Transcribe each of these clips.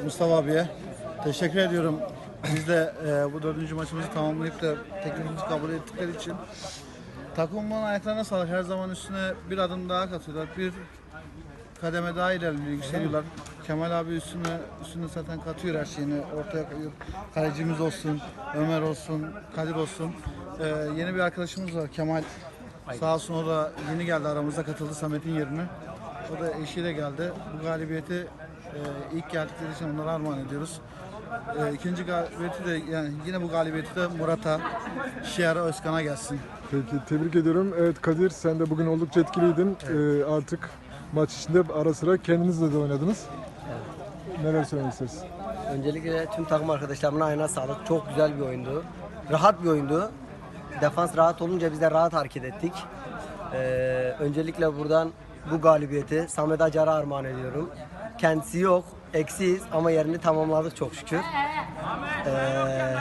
Mustafa abiye teşekkür ediyorum. Biz de e, bu dördüncü maçımızı tamamlayıp da teklifimizi kabul ettikleri için takımın ayaklarına sağlık. Her zaman üstüne bir adım daha katıyorlar. Bir kademe daha ilerliyor, yükseliyorlar. Kemal abi üstüne üstüne zaten katıyor her şeyini ortaya koyuyor. Kalecimiz olsun, Ömer olsun, Kadir olsun. E, yeni bir arkadaşımız var Kemal. Sağ olsun o da yeni geldi aramıza katıldı Samet'in yerine. O da eşiyle geldi. Bu galibiyeti e, ilk geldikleri için onlara armağan ediyoruz. E, ikinci galibiyeti de yani yine bu galibiyeti de Murat'a, Şiar'a, Özkan'a gelsin. Peki tebrik ediyorum. Evet Kadir sen de bugün oldukça etkiliydin. Ee, artık maç içinde ara sıra kendinizle de oynadınız. Neler söylemek istersin? Öncelikle tüm takım arkadaşlarımın ayağına sağlık. Çok güzel bir oyundu. Rahat bir oyundu. Defans rahat olunca biz de rahat hareket ettik. Ee, öncelikle buradan bu galibiyeti Samet Acar'a armağan ediyorum. Kendisi yok, eksiyiz ama yerini tamamladık çok şükür. Ee,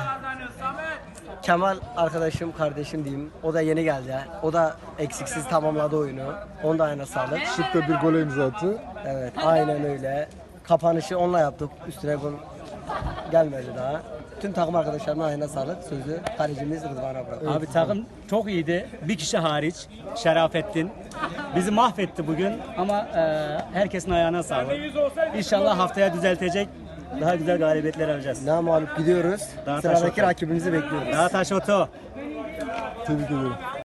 Kemal arkadaşım, kardeşim diyeyim. O da yeni geldi. O da eksiksiz tamamladı oyunu. Onun da ayağına sağlık. Şık da bir gole imza attı. Evet, aynen öyle. Kapanışı onunla yaptık. Üstüne gol gelmedi daha. Tüm takım arkadaşlarıma ayağına sağlık. Sözü kalecimiz Rıdvan'a bırakıyorum. Abi takım çok iyiydi. Bir kişi hariç Şerafettin. Bizi mahvetti bugün ama e, herkesin ayağına sağlık. İnşallah haftaya düzeltecek. Daha güzel galibiyetler alacağız. Ne mağlup gidiyoruz. Daha Sıradaki taş yok. rakibimizi bekliyoruz. Daha taş oto. Tebrik ediyorum.